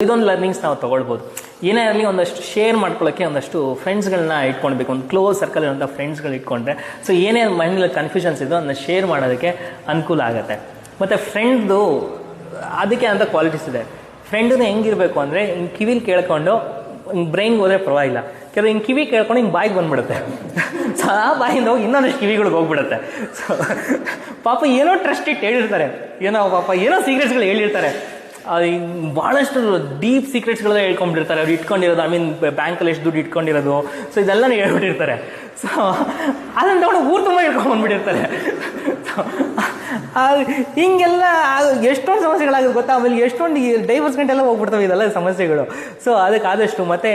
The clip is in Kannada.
ಇದೊಂದು ಲರ್ನಿಂಗ್ಸ್ ನಾವು ತಗೊಳ್ಬೋದು. ಏನೇ ಇರಲಿ ಒಂದಷ್ಟು ಶೇರ್ ಮಾಡ್ಕೊಳ್ಳೋಕ್ಕೆ ಒಂದಷ್ಟು ಫ್ರೆಂಡ್ಸ್ಗಳನ್ನ ಇಟ್ಕೊಳ್ಬೇಕು. ಒಂದು ಕ್ಲೋಸ್ ಸರ್ಕಲ್ ಇರುವಂಥ ಫ್ರೆಂಡ್ಸ್ಗಳು ಇಟ್ಕೊಂಡ್ರೆ ಸೊ ಏನೇ ಮೈಂಡಲ್ಲಿ ಕನ್ಫ್ಯೂಷನ್ಸ್ ಇದೋ ಅದನ್ನ ಶೇರ್ ಮಾಡೋದಕ್ಕೆ ಅನುಕೂಲ ಆಗುತ್ತೆ. ಮತ್ತು ಫ್ರೆಂಡ್ದು ಅದಕ್ಕೆ ಅಂತ ಕ್ವಾಲಿಟೀಸ್ ಇದೆ. ಫ್ರೆಂಡನ್ನ ಹೆಂಗಿರಬೇಕು ಅಂದರೆ, ಹಿಂಗೆ ಕಿವಿಲಿ ಕೇಳ್ಕೊಂಡು, ಹಿಂಗೆ ಬ್ರೈನ್ಗೆ ಹೋದ್ರೆ ಪರವಾಗಿಲ್ಲ. ಕೆಲವು ಹಿಂಗೆ ಕಿವಿ ಕೇಳ್ಕೊಂಡು ಹಿಂಗೆ ಬಾಯಿಗೆ ಬಂದ್ಬಿಡುತ್ತೆ. ಸೊ ಆ ಬಾಯಿಂದ ಹೋಗಿ ಇನ್ನೊಂದಷ್ಟು ಕಿವಿಗಳಿಗೆ ಹೋಗ್ಬಿಡುತ್ತೆ. ಸೊ ಪಾಪ ಏನೋ ಟ್ರಸ್ಟ್ ಇಟ್ಟು ಹೇಳಿರ್ತಾರೆ. ಏನೋ ಪಾಪ ಏನೋ ಸೀಕ್ರೆಟ್ಸ್ಗಳು ಹೇಳಿರ್ತಾರೆ. ಭಾಳಷ್ಟು ಡೀಪ್ ಸೀಕ್ರೆಟ್ಸ್ಗಳೆಲ್ಲ ಹೇಳ್ಕೊಂಡ್ಬಿಟ್ಟಿರ್ತಾರೆ ಅವ್ರು ಇಟ್ಕೊಂಡಿರೋದು ಐ ಮೀನ್ ಬ್ಯಾಂಕಲ್ಲಿ ಎಷ್ಟು ದುಡ್ಡು ಇಟ್ಕೊಂಡಿರೋದು. ಸೊ ಇದೆಲ್ಲನೂ ಹೇಳ್ಬಿಟ್ಟಿರ್ತಾರೆ. ಸೊ ಅದನ್ನ ತಗೊಂಡು ಊರು ತುಂಬ ಆ, ಹಿಂಗೆಲ್ಲ ಎಷ್ಟೊಂದು ಸಮಸ್ಯೆಗಳಾಗುತ್ತೆ ಗೊತ್ತಾ? ಆಮೇಲೆ ಎಷ್ಟೊಂದು ಡೈವರ್ಸ್ ಗಂಟೆಲ್ಲ ಹೋಗ್ಬಿಡ್ತವೆ ಇದೆಲ್ಲ ಸಮಸ್ಯೆಗಳು. ಸೊ ಅದಕ್ಕೆ ಆದಷ್ಟು ಮತ್ತೆ